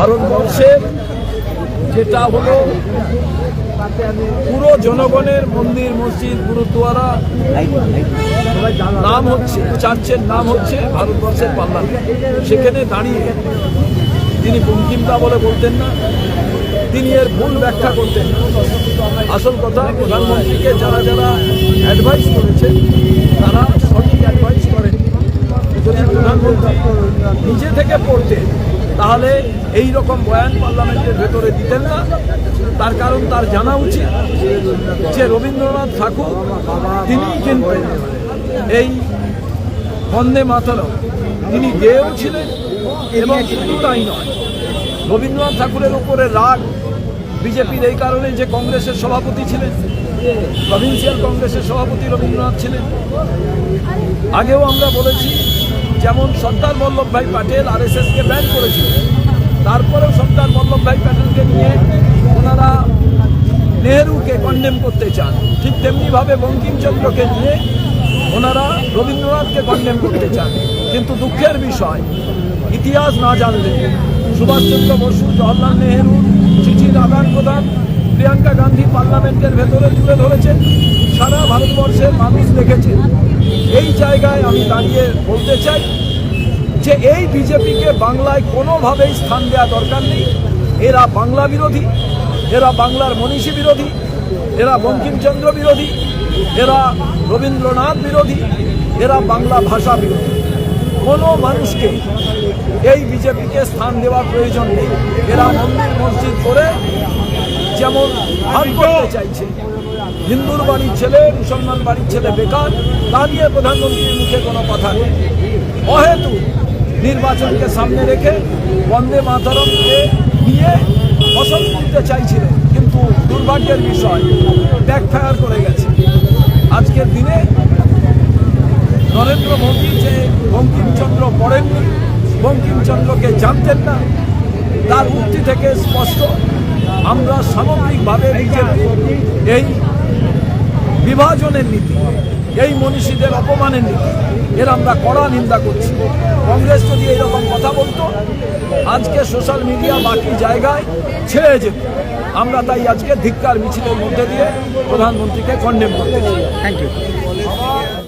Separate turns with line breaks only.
ভারতবর্ষের যেটা হলো পুরো জনগণের মন্দির, মসজিদ গুরুদ্বারা নাম হচ্ছে, চার্চের নাম হচ্ছে ভারতবর্ষের পার্লামেন্ট সেখানে দাঁড়িয়ে তিনি বঙ্কিমদা বলে বলতেন না, তিনি এর ভুল ব্যাখ্যা করতেন আসল কথা, প্রধানমন্ত্রীকে যারা যারা অ্যাডভাইস করেছেন তারা সঠিক অ্যাডভাইস করেন যদি প্রধানমন্ত্রী নিজে থেকে পড়তেন তাহলে এই রকম বয়ান পার্লামেন্টের ভেতরে দিতেন না। তার কারণ তার জানা উচিত যে রবীন্দ্রনাথ ঠাকুর, তিনি কিন্তু এই বন্দে মাতরম, তিনি গেয়েও ছিলেন এবং শুধু তাই নয়। রবীন্দ্রনাথ ঠাকুরের উপরে রাগ বিজেপির এই কারণে যে কংগ্রেসের সভাপতি ছিলেন, প্রভিন্সিয়াল কংগ্রেসের সভাপতি রবীন্দ্রনাথ ছিলেন। আগেও আমরা বলেছি যেমন সর্দার বল্লভভাই প্যাটেল আর এস এসকে ব্যান করেছিলেন তারপরেও সর্দার বল্লভভাই প্যাটেলকে নিয়ে ওনারা নেহরুকে কন্ডেম করতে চান। ঠিক তেমনিভাবে বঙ্কিমচন্দ্রকে নিয়ে ওনারা রবীন্দ্রনাথকে কন্ডেম করতে চান। কিন্তু দুঃখের বিষয়, ইতিহাস না জানলে সুভাষচন্দ্র বসু জওয়াহরলাল নেহরু চিঠির আদান প্রদান প্রিয়াঙ্কা গান্ধী পার্লামেন্টের ভেতরে তুলে ধরেছেন সারা ভারতবর্ষের মানুষ দেখেছে এই জায়গায় আমি দাঁড়িয়ে বলতে চাই যে এই বিজেপিকে বাংলায় কোনোভাবেই স্থান দেওয়া দরকার নেই। এরা বাংলা বিরোধী এরা বাংলার মনীষী বিরোধী এরা বঙ্কিমচন্দ্র বিরোধী এরা রবীন্দ্রনাথ বিরোধী এরা বাংলা ভাষা বিরোধী। কোনো মানুষকে এই বিজেপিকে স্থান দেওয়ার প্রয়োজন নেই। এরা মন্দির মসজিদ করে যেমন ভাগ করতে চাইছে। হিন্দুর বাড়ির ছেলে, মুসলমান বাড়ির ছেলে বেকার, তা নিয়ে প্রধানমন্ত্রীর মুখে কোনো কথা নেই। অহেতু নির্বাচনকে সামনে রেখে বন্দে মাতরমকে নিয়ে ফসল তুলতে চাইছিলেন, কিন্তু দুর্ভাগ্যের বিষয় ব্যাকফায়ার করে গেছে। আজকের দিনে নরেন্দ্র মোদী যে বঙ্কিমচন্দ্র পড়েননি, বঙ্কিমচন্দ্রকে জানতেন না তার উক্তি থেকে স্পষ্ট আমরা সামগ্রিকভাবে বিজেপি এই বিভাজনের নীতি এই মনীষীদের অপমানের নীতি এর আমরা কড়া নিন্দা করছি। কংগ্রেস যদি এরকম কথা বলতো আজকে সোশ্যাল মিডিয়া বাকি জায়গায় ছেড়ে যেত। আমরা তাই আজকে ধিক্কার মিছিলের মধ্যে দিয়ে প্রধানমন্ত্রীকে কন্ডেম করতে
থ্যাংক ইউ